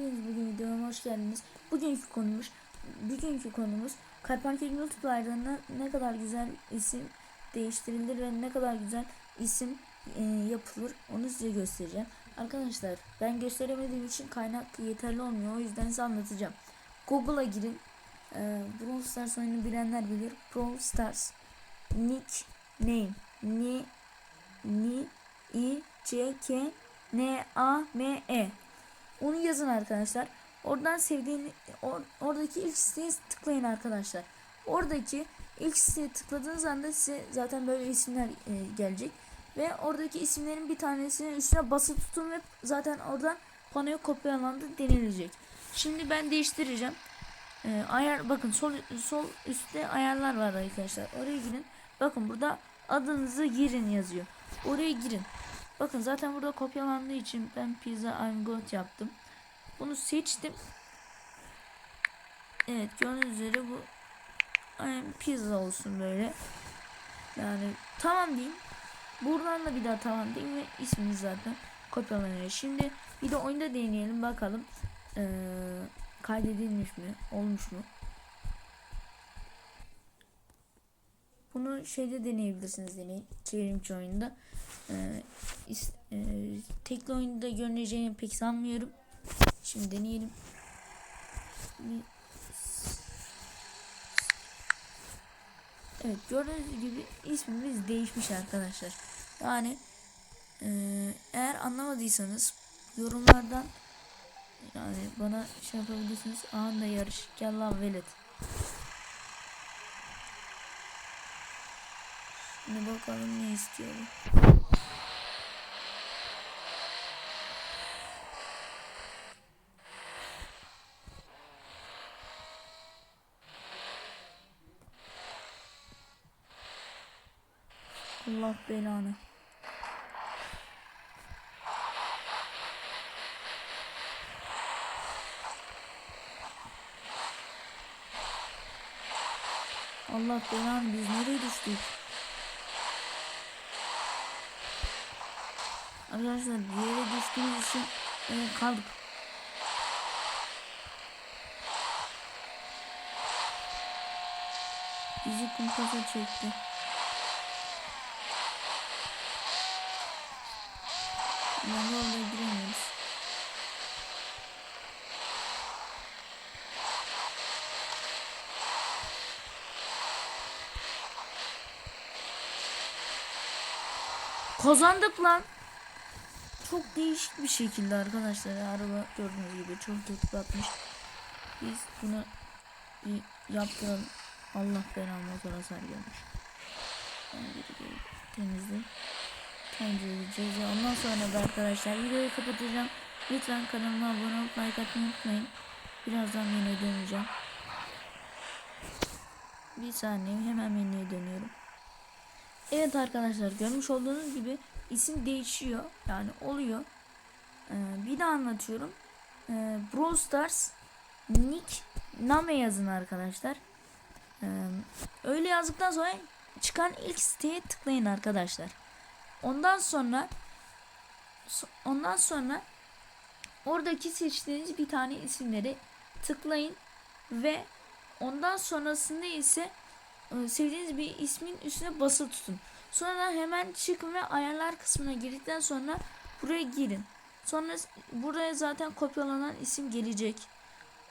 Bugün videoma hoş geldiniz. Bugünkü konumuz bugünkü konumuz Karpankek YouTube'larda ne, ne kadar güzel isim değiştirilir ve ne kadar güzel isim e, yapılır onu size göstereceğim. Arkadaşlar ben gösteremediğim için kaynak yeterli olmuyor. O yüzden size anlatacağım. Google'a girin. E, Brawl Stars oyunu bilenler bilir. Brawl Stars nick name ni ni i c k n a m e onu yazın arkadaşlar. Oradan sevdiğin or, oradaki ilk siteye tıklayın arkadaşlar. Oradaki ilk siteye tıkladığınız anda size zaten böyle isimler e, gelecek. Ve oradaki isimlerin bir tanesinin üstüne basılı tutun ve zaten oradan panoya kopyalandı denilecek. Şimdi ben değiştireceğim. E, ayar bakın sol sol üstte ayarlar var arkadaşlar. Oraya girin. Bakın burada adınızı girin yazıyor. Oraya girin. Bakın zaten burada kopyalandığı için ben pizza I'm good yaptım. Bunu seçtim. Evet gördüğünüz üzere bu I'm pizza olsun böyle. Yani tamam diyeyim. Buradan da bir daha tamam diyeyim ve isminiz zaten kopyalanıyor. Şimdi bir de oyunda deneyelim bakalım. Ee, kaydedilmiş mi? Olmuş mu? Bunu şeyde deneyebilirsiniz deneyin. Çevrimçi oyunda. Ee, e, tekli oyunda görüneceğini pek sanmıyorum. Şimdi deneyelim. Evet gördüğünüz gibi ismimiz değişmiş arkadaşlar. Yani e, eğer anlamadıysanız yorumlardan yani bana şey yapabilirsiniz. Anında yarış. Gel lan velet. Şimdi bakalım ne istiyorum. Allah belanı. Allah belanı biz nereye düştük? Arkadaşlar bir yere düştüğümüz için e, kaldık. Bizi kumpasa çekti. Yani oraya giremiyoruz. Kazandık lan. Çok değişik bir şekilde arkadaşlar araba gördüğünüz gibi çok tıklatmış. Biz bunu bir yaptıralım. Allah belanı motor hasar gelmiş. Ben geri geri temizle. Temizleyeceğiz. Ondan sonra da arkadaşlar videoyu kapatacağım. Lütfen kanalıma abone olup like atmayı unutmayın. Birazdan menüye döneceğim. Bir saniye hemen menüye dönüyorum. Evet arkadaşlar görmüş olduğunuz gibi isim değişiyor. Yani oluyor. Ee, bir de anlatıyorum. Ee, Brawl Stars Nick Name yazın arkadaşlar. Ee, öyle yazdıktan sonra çıkan ilk siteye tıklayın arkadaşlar. Ondan sonra so- ondan sonra oradaki seçtiğiniz bir tane isimleri tıklayın ve ondan sonrasında ise sevdiğiniz bir ismin üstüne basılı tutun. Sonra hemen çıkın ve ayarlar kısmına girdikten sonra buraya girin. Sonra buraya zaten kopyalanan isim gelecek.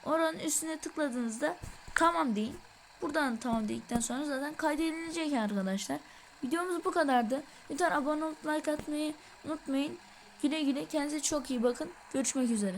Oranın üstüne tıkladığınızda tamam deyin. Buradan tamam dedikten sonra zaten kaydedilecek arkadaşlar. Videomuz bu kadardı. Lütfen abone olup like atmayı unutmayın. Güle güle kendinize çok iyi bakın. Görüşmek üzere.